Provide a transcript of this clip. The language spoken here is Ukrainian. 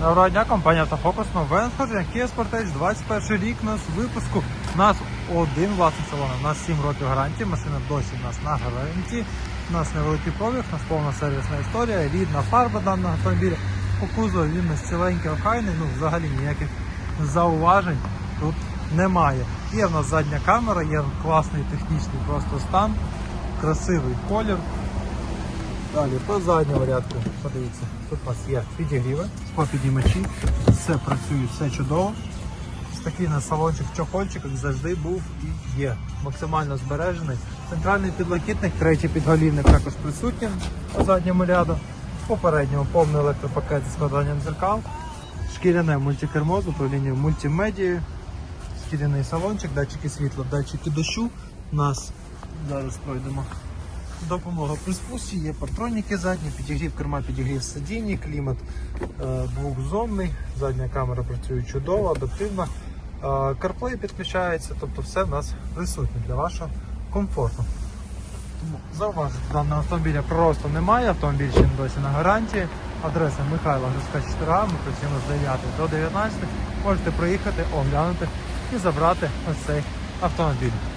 Доброго дня, компанія Автофокус, нове надходження Kia Sportage, 21 рік нас випуску. У нас один власний салон, у нас 7 років гарантії, машина досі у нас на гарантії. У нас невеликий пробіг, у нас повна сервісна історія, рідна фарба даного автомобіля. По кузову він нас ціленький, охайний, ну взагалі ніяких зауважень тут немає. Є в нас задня камера, є класний технічний просто стан, красивий колір. Далі по задньому рядку, подивіться, тут у нас є підігріви, підіймачі, все працює, все чудово. Такий на салончик чохольчик, як завжди був і є. Максимально збережений. Центральний підлокітник, третій підголівник також присутній по задньому ряду. Попередньому повний електропакет зі складанням дзеркал, шкіряне мультикермо з управлінням мультимедією, шкіряний салончик, датчики світла, датчики дощу. У нас зараз пройдемо. Допомога при спусті, є патроніки задні, підігрів керма, підігрів сидіння, клімат е, двохзонний, задня камера працює чудово, адаптивно. Е, CarPlay підключається, тобто все в нас присутнє для вашого комфорту. Тому зауважити, даного автомобіля просто немає, автомобіль ще досі на гарантії. Адреса Михайла Грицька 4А, ми працюємо з 9 до 19. Можете приїхати, оглянути і забрати ось цей автомобіль.